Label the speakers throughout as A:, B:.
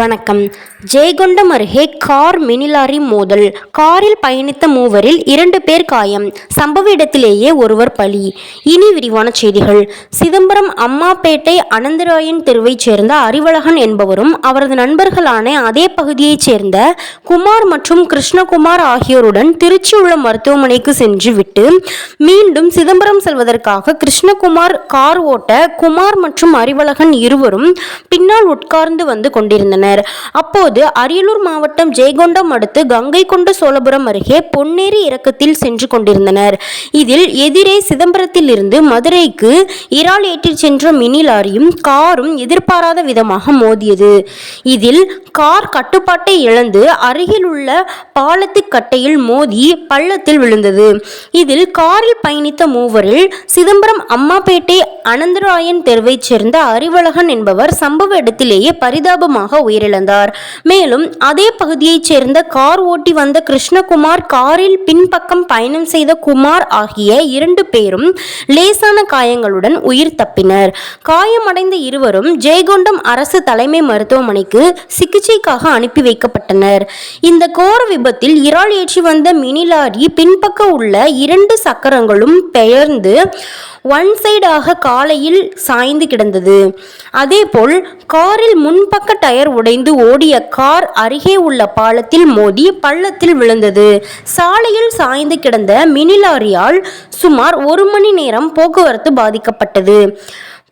A: வணக்கம். ஜெயகொண்டம் அருகே car mini lorry மோதல். காரில் பயணித்த மூவரில் இரண்டு பேர் காயம். சம்பவ இடத்திலேயே ஒருவர் பலி. இனி விரிவான செய்திகள். சிதம்பரம் அம்மாப்பேட்டை அனந்தராயன் தெருவைச் சேர்ந்த அறிவழகன் என்பவரும் அவரது நண்பர்களான அதே பகுதியைச் சேர்ந்த குமார் மற்றும் கிருஷ்ணகுமார் ஆகியோருடன் திருச்சி உள்ள மருத்துவமனைக்கு சென்று விட்டு மீண்டும் சிதம்பரம் செல்வதற்காக கிருஷ்ணகுமார் கார் ஓட்ட குமார் மற்றும் அறிவழகன் இருவரும் பின்னால் உட்கார்ந்து வந்து கொண்டிருந்தனர். அப்போது அரியலூர் மாவட்டம் ஜெயகொண்டம் அடுத்து கங்கை கொண்ட சோழபுரம் அருகே பொன்னேரி இறக்கத்தில் சென்று கொண்டிருந்தனர். இதில் எதிரே சிதம்பரத்திலிருந்து மதுரைக்கு இறால் ஏற்றிச் சென்ற மினி லாரியும் காரும் எதிர்பாராத விதமாக மோதியது. இதில் கார் கட்டுப்பாட்டை இழந்து அருகில் உள்ள பாலத்துக்கட்டையில் மோதி பள்ளத்தில் விழுந்தது. இதில் காரில் பயணித்த மூவரில் சிதம்பரம் அம்மாப்பேட்டை அனந்தராயன் தெருவைச் சேர்ந்த அறிவழகன் என்பவர் சம்பவ இடத்திலேயே பரிதாபமாக உயிரிழந்தார். மேலும் அதே பகுதியைச் சேர்ந்த கார் ஓட்டி வந்த கிருஷ்ணகுமார் காரில் பின்பக்கம் பயணம் செய்த குமார் ஆகிய இரண்டு பேரும் லேசான காயங்களுடன் உயிர் தப்பினர். காயமடைந்த இருவரும் ஜெயகொண்டம் அரசு தலைமை மருத்துவமனைக்கு சிகிச்சைக்காக அனுப்பி வைக்கப்பட்டனர். இந்த கோர விபத்தில் இறால் ஏற்றி வந்த மினி லாரி பின்பக்க உள்ள இரண்டு சக்கரங்களும் பெயர்ந்து ஒன் சைடாக காலையில் சாய்ந்து கிடந்தது. அதேபோல் காரில் முன்பக்க டயர் உடைந்து ஓடிய கார் அருகே உள்ள பாலத்தில் மோதி பள்ளத்தில் விழுந்தது. சாலையில் சாய்ந்து கிடந்த மினி லாரியால் சுமார் ஒரு மணி நேரம் போக்குவரத்து பாதிக்கப்பட்டது.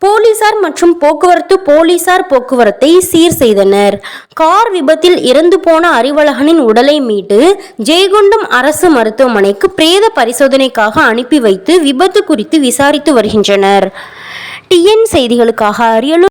A: போலீசார் மற்றும் போக்குவரத்து போலீசார் போக்குவரத்தை சீர் செய்தனர். கார் விபத்தில் இறந்து போன அறிவழகனின் உடலை மீட்டு ஜெயகுண்டம் அரசு மருத்துவமனைக்கு பிரேத பரிசோதனைக்காக அனுப்பி வைத்து விபத்து குறித்து விசாரித்து வருகின்றனர். டிஎன் செய்திகளுக்காக அரியலூர்